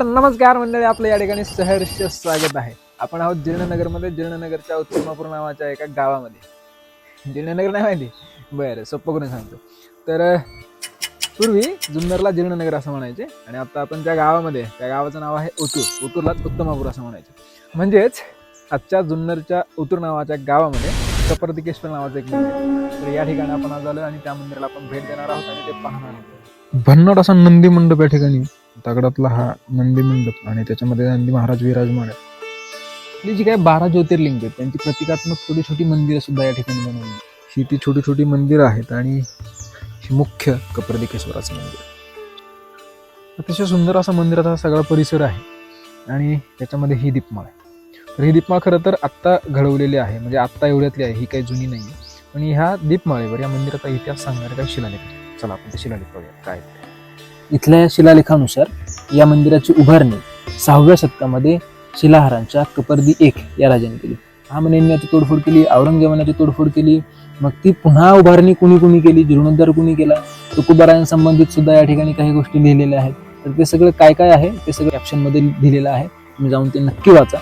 तर नमस्कार मंडळी आपलं या ठिकाणी सहर्ष स्वागत आहे. आपण आहोत जीर्णनगरमध्ये जीर्णनगरच्या उत्तमापूर नावाच्या एका गावामध्ये. जीर्णनगर नाही माहिती? बरं सोपं करून सांगतो. तर पूर्वी जुन्नरला जीर्णनगर असं म्हणायचे आणि आता आपण त्या गावामध्ये त्या गावाचं नाव आहे ओतूर ओतूरलाच उत्तमापूर असं म्हणायचे. म्हणजेच आजच्या जुन्नरच्या ओतूर नावाच्या गावामध्ये कपर्दिकेश्वर नावाचं एक मंदिर तर या ठिकाणी आपण आज आलो आणि त्या मंदिराला आपण भेट देणार आहोत आणि ते पाहणार आहोत. भन्नाट असा नंदी मंडप या ठिकाणी. दगडातला हा नंदी मंडप आणि त्याच्यामध्ये नंदी महाराज विराजमान आहेत. आपली जी काय बारा ज्योतिर्लिंग आहेत त्यांची प्रतिकात्मक छोटी छोटी मंदिरं सुद्धा या ठिकाणी बनवली ही ती छोटी छोटी मंदिरं आहेत आणि ही मुख्य कप्रदिकेश्वराचं मंदिर अतिशय सुंदर असा मंदिराचा सगळा परिसर आहे आणि त्याच्यामध्ये ही दीपमाळ आहे. तर ही दीपमाळ खरं तर आत्ता घडवलेली आहे म्हणजे आत्ता एवढ्यातली आहे ही काही जुनी नाही आहे पण ह्या दीपमाळेवर या मंदिराचा इतिहास सांगणारे काही शिलालेख चला आपण ते शिलालेख बघूया काय इथल्या शिलालेखानुसार या मंदिराची उभारणी सहाव्या शतकामध्ये शिलाहारांच्या कपर्दी एक या राजाने केली. महामनेनी याची तोडफोड केली औरंगजेबाने तोडफोड केली मग ती पुन्हा उभारणी कुणी कुणी केली जीर्णोद्धार कुणी केला? तुकोबारायांसंबंधित सुद्धा या ठिकाणी काही गोष्टी लिहिलेल्या आहेत. तर ते सगळं काय काय आहे? ते सगळं कॅप्शनमध्ये लिहिलेलं आहे. तुम्ही जाऊन ते नक्की वाचा.